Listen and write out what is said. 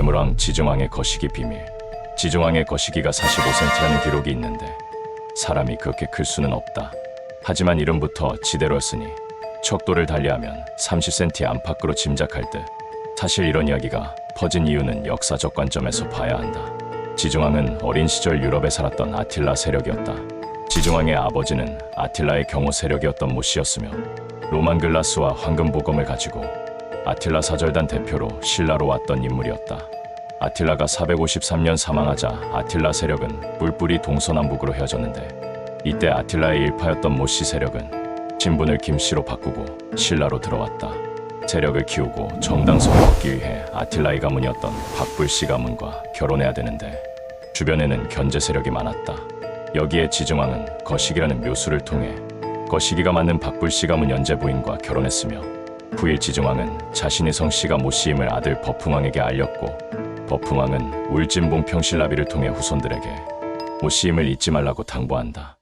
재물왕 지중왕의 거시기 비밀. 지중왕의 거시기가 45cm라는 기록이 있는데 사람이 그렇게 클 수는 없다. 하지만 이름부터 지대로였으니 척도를 달리하면 30cm 안팎으로 짐작할 듯. 사실 이런 이야기가 퍼진 이유는 역사적 관점에서 봐야 한다. 지중왕은 어린 시절 유럽에 살았던 아틸라 세력이었다. 지중왕의 아버지는 아틸라의 경호 세력이었던 모씨였으며 로만 글라스와 황금 보검을 가지고 아틸라 사절단 대표로 신라로 왔던 인물이었다. 아틸라가 453년 사망하자 아틸라 세력은 뿔뿔이 동서남북으로 헤어졌는데 이때 아틸라의 일파였던 모씨 세력은 신분을 김씨로 바꾸고 신라로 들어왔다. 세력을 키우고 정당성을 얻기 위해 아틸라의 가문이었던 박불씨 가문과 결혼해야 되는데 주변에는 견제 세력이 많았다. 여기에 지중왕은 거시기라는 묘수를 통해 거시기가 맞는 박불씨 가문 연제 부인과 결혼했으며 후일 지중왕은 자신의 성씨가 모씨임을 아들 버풍왕에게 알렸고 버풍왕은 울진봉 평신라비를 통해 후손들에게 모씨임을 잊지 말라고 당부한다.